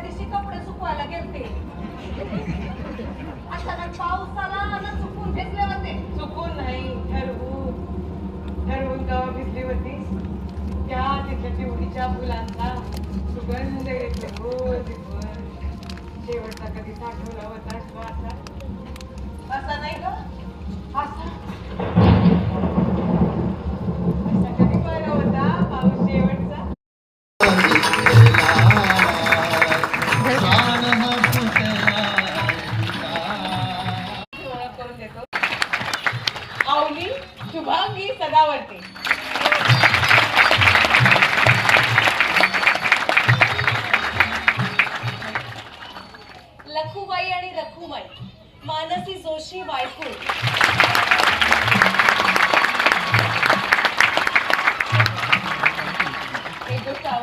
दिवशी कपडे सुकवायला गेलते. अचानक पाऊस आला आणि चुकून भेटले होते. चुकून नाही ठरवून ठरवून गावा भिजली होती. त्या तिथल्या चिवडीच्या फुलांचा सुगंध येतो. हो दिवस शेवटचा कधी साठवला होता श्वासा? माऊली शुभांगी सदावर्ते. लखुबाई आणि रखुमाई मानसी जोशी बायको.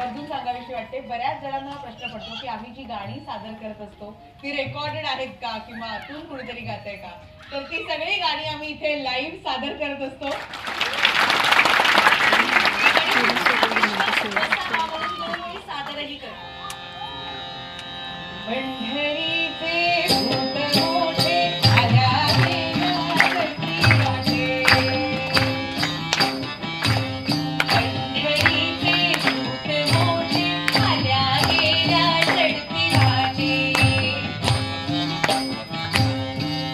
आवर्जून सांगावीशी वाटते बऱ्याच जणांना प्रश्न पडतो की आम्ही जी गाणी सादर करत असतो ती रेकॉर्डेड आहेत का किंवा आतून कुणीतरी गात का? तर ती सगळी गाणी आम्ही इथे लाईव्ह सादर करत असतो. सादरही करतो. पंढरीचे